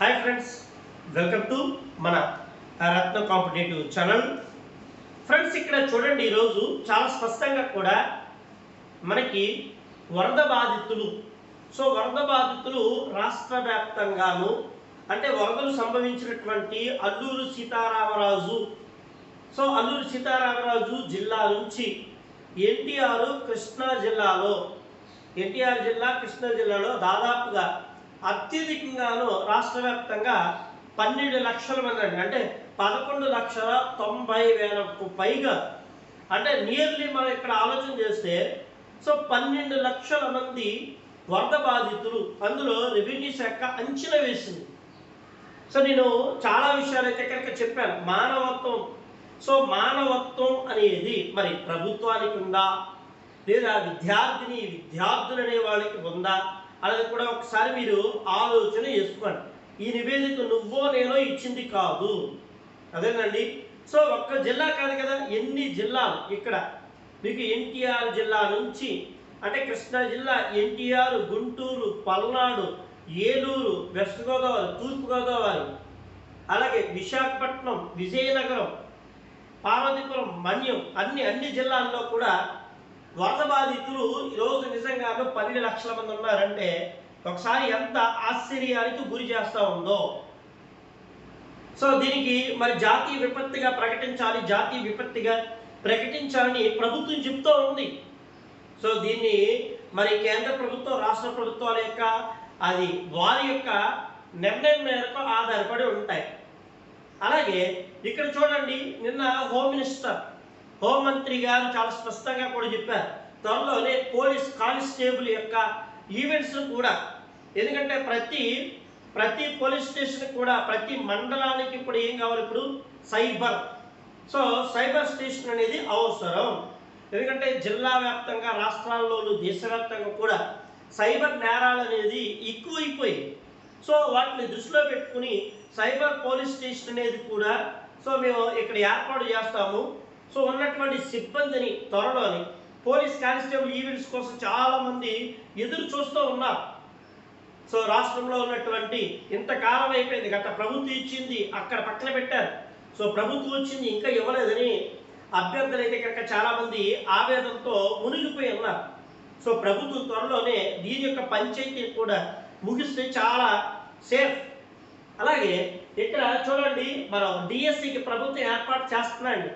Hi friends welcome to మన రత్న competitive channel. Friends ఇక్కడ చూడండి ఈరోజు చాలా స్పష్టంగా కూడా మనకి వరద బాధితులు. సో వరద బాధితులు రాష్ట్ర వ్యాప్తంగాను అంటే వరదలు సంభవించినటువంటి అల్లూరు సీతారామరాజు. సో అల్లూరు సీతారామరాజు జిల్లా నుంచి ఎన్టీఆర్ కృష్ణా జిల్లాలో ఎన్టీఆర్ జిల్లా కృష్ణా జిల్లాలో దాదాపుగా అత్యధికంగాను రాష్ట్ర వ్యాప్తంగా పన్నెండు లక్షల మంది అండి. అంటే పదకొండు లక్షల తొంభై వేలకు పైగా. అంటే నియర్లీ మనం ఇక్కడ ఆలోచన చేస్తే సో పన్నెండు లక్షల మంది వరద బాధితులు అందులో రెవెన్యూ శాఖ అంచనా వేసింది. సో నేను చాలా విషయాలు అయితే కనుక చెప్పాను. మానవత్వం. సో మానవత్వం అనేది మరి ప్రభుత్వానికి ఉందా? లేదా విద్యార్థిని విద్యార్థులు అనే వాళ్ళకి ఉందా? అలాగే కూడా ఒకసారి మీరు ఆలోచన చేసుకోండి. ఈ నివేదిక నువ్వో నేనో ఇచ్చింది కాదు. అదేనండి? సో ఒక్క జిల్లా కాదు కదా ఎన్ని జిల్లాలు ఇక్కడ? మీకు ఎన్టీఆర్ జిల్లా నుంచి అంటే కృష్ణా జిల్లా ఎన్టీఆర్ గుంటూరు పల్నాడు ఏలూరు వెస్ట్ గోదావరి తూర్పు గోదావరి అలాగే విశాఖపట్నం విజయనగరం పార్వతీపురం మన్యం అన్ని అన్ని జిల్లాల్లో కూడా వరద బాధితులు ఈరోజు నిజంగానూ పన్నెండు లక్షల మంది ఉన్నారంటే ఒకసారి ఎంత ఆశ్చర్యానికి గురి చేస్తూ ఉందో. సో దీనికి మరి జాతీయ విపత్తిగా ప్రకటించాలి జాతీయ విపత్తిగా ప్రకటించాలని ప్రభుత్వం చెప్తూ ఉంది. సో దీన్ని మరి కేంద్ర ప్రభుత్వం రాష్ట్ర ప్రభుత్వాల యొక్క అది వారి యొక్క నిర్ణయం మేరకు ఆధారపడి ఉంటాయి. అలాగే ఇక్కడ చూడండి నిన్న హోమ్ మినిస్టర్ హోంమంత్రి గారు చాలా స్పష్టంగా కూడా చెప్పారు. త్వరలోనే పోలీస్ కానిస్టేబుల్ యొక్క ఈవెంట్స్ కూడా. ఎందుకంటే ప్రతి ప్రతి పోలీస్ స్టేషన్ కూడా ప్రతి మండలానికి ఇప్పుడు ఏం కావాలి ఇప్పుడు? సైబర్. సో సైబర్ స్టేషన్ అనేది అవసరం. ఎందుకంటే జిల్లా వ్యాప్తంగా రాష్ట్రాల్లోనూ దేశవ్యాప్తంగా కూడా సైబర్ నేరాలు అనేది ఎక్కువైపోయి. సో వాటిని దృష్టిలో పెట్టుకుని సైబర్ పోలీస్ స్టేషన్ అనేది కూడా సో మేము ఇక్కడ ఏర్పాటు చేస్తాము. సో ఉన్నటువంటి సిబ్బందిని త్వరలోని పోలీస్ కానిస్టేబుల్ ఈవెంట్స్ కోసం చాలా మంది ఎదురు చూస్తూ ఉన్నారు. సో రాష్ట్రంలో ఉన్నటువంటి ఇంతకాలం అయిపోయింది. గత ప్రభుత్వం ఇచ్చింది అక్కడ పక్కన పెట్టారు. సో ప్రభుత్వం వచ్చింది ఇంకా ఇవ్వలేదని అభ్యర్థులు అయితే కనుక చాలా మంది ఆవేదనతో మునిగిపోయి ఉన్నారు. సో ప్రభుత్వం త్వరలోనే దీని యొక్క పంచాయతీ కూడా ముగిస్తే చాలా సేఫ్. అలాగే ఇక్కడ చూడండి మనం డిఎస్సికి ప్రభుత్వం ఏర్పాటు చేస్తున్నాండి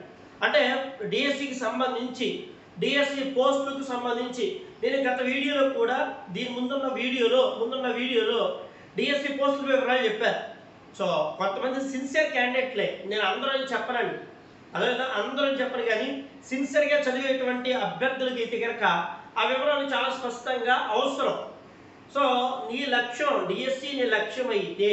అంటే డిఎస్సికి సంబంధించి డిఎస్సి పోస్టులకు సంబంధించి. నేను గత వీడియోలో కూడా దీని ముందున్న వీడియోలో ముందున్న వీడియోలో డిఎస్సి పోస్టుల వివరాలు చెప్పారు సో కొంతమంది సిన్సియర్ క్యాండిడేట్లే నేను అందరూ చెప్పనండి. అదే అందరూ చెప్పను కానీ సిన్సియర్గా చదివేటువంటి అభ్యర్థులకి అయితే కనుక ఆ వివరాలు చాలా స్పష్టంగా అవసరం. సో నీ లక్ష్యం డిఎస్సి నీ లక్ష్యం అయితే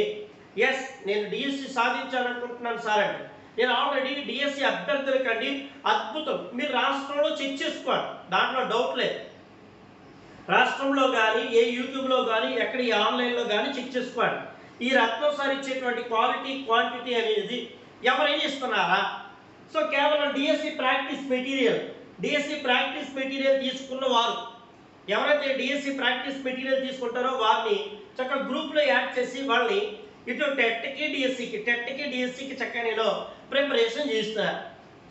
ఎస్ నేను డిఎస్సి సాధించాలనుకుంటున్నాను సార్ అండి. నేను ఆల్రెడీ డిఎస్సి అభ్యర్థులకండి. అద్భుతం. మీరు రాష్ట్రంలో చెక్ చేసుకోండి దాంట్లో డౌట్ లేదు. రాష్ట్రంలో కానీ ఏ యూట్యూబ్లో కానీ ఎక్కడ ఈ ఆన్లైన్లో కానీ చెక్ చేసుకోండి ఈ రత్నం ఇచ్చేటువంటి క్వాలిటీ క్వాంటిటీ అనేది ఎవరైనా ఇస్తున్నారా సో కేవలం DSC practice material DSC practice material తీసుకున్న వారు ఎవరైతే డిఎస్సి ప్రాక్టీస్ మెటీరియల్ తీసుకుంటారో వారిని చక్కగా గ్రూప్లో యాడ్ చేసి వాళ్ళని ఇటు టెట్కి డిఎస్సికి టెట్కి డిఎస్సికి చక్కగా నేను ప్రిపరేషన్ చేస్తున్నారు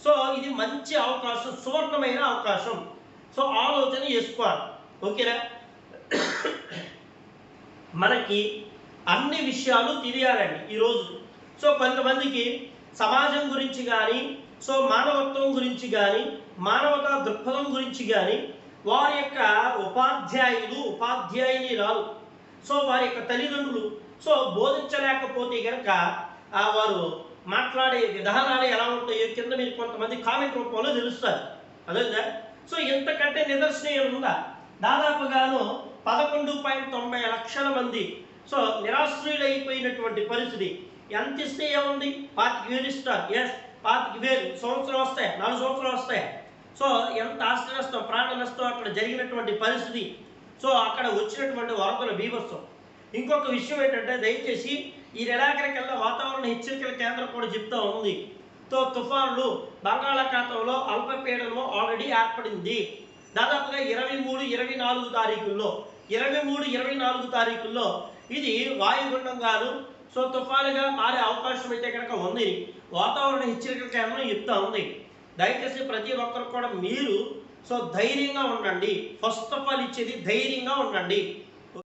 సో ఇది మంచి అవకాశం సువర్ణమైన అవకాశం. సో ఆలోచన చేసుకోవాలి. ఓకేనా? మనకి అన్ని విషయాలు తెలియాలండి ఈరోజు. సో కొంతమందికి సమాజం గురించి కానీ సో మానవత్వం గురించి కానీ మానవతా దృక్పథం గురించి కానీ వారి యొక్క ఉపాధ్యాయులు ఉపాధ్యాయుని రాలు సో వారి యొక్క తల్లిదండ్రులు సో బోధించలేకపోతే కనుక ఆ వారు మాట్లాడే విధానాలు ఎలా ఉంటాయో కింద మీరు కొంతమంది కామెంట్ రూపంలో తెలుస్తారు. అదేందా సో ఇంతకంటే నిదర్శనం ఉందా? దాదాపుగాను పదకొండు పాయింట్ తొంభై లక్షల మంది సో నిరాశ్రయులైపోయినటువంటి పరిస్థితి. ఎంత ఇస్తే ఏముంది? పాతికి వేలు ఇస్తారు. ఎస్ పాతికి వేలు. సంవత్సరం వస్తాయి నాలుగు సంవత్సరాలు వస్తాయి. సో ఎంత ఆస్తి నష్టం ప్రాణ నష్టం అక్కడ జరిగినటువంటి పరిస్థితి. సో అక్కడ వచ్చినటువంటి వరదల బీభత్సం. ఇంకొక విషయం ఏంటంటే దయచేసి ఈ నెలాఖరికల్లా వాతావరణ హెచ్చరికల కేంద్రం కూడా చెప్తా ఉంది. తో తుఫాన్లు బంగాళాఖాతంలో అల్పపీడనము ఆల్రెడీ ఏర్పడింది. దాదాపుగా ఇరవై మూడు ఇరవై నాలుగు తారీఖుల్లో ఇరవై మూడు ఇరవై నాలుగు తారీఖుల్లో ఇది వాయుగుండంగాను సో తుఫానుగా మారే అవకాశం అయితే కనుక ఉంది. వాతావరణ హెచ్చరికల కేంద్రం చెప్తా ఉంది. దయచేసి ప్రతి ఒక్కరు కూడా మీరు సో ధైర్యంగా ఉండండి. ఫస్ట్ ఆఫ్ ఆల్ ఇచ్చేది ధైర్యంగా ఉండండి.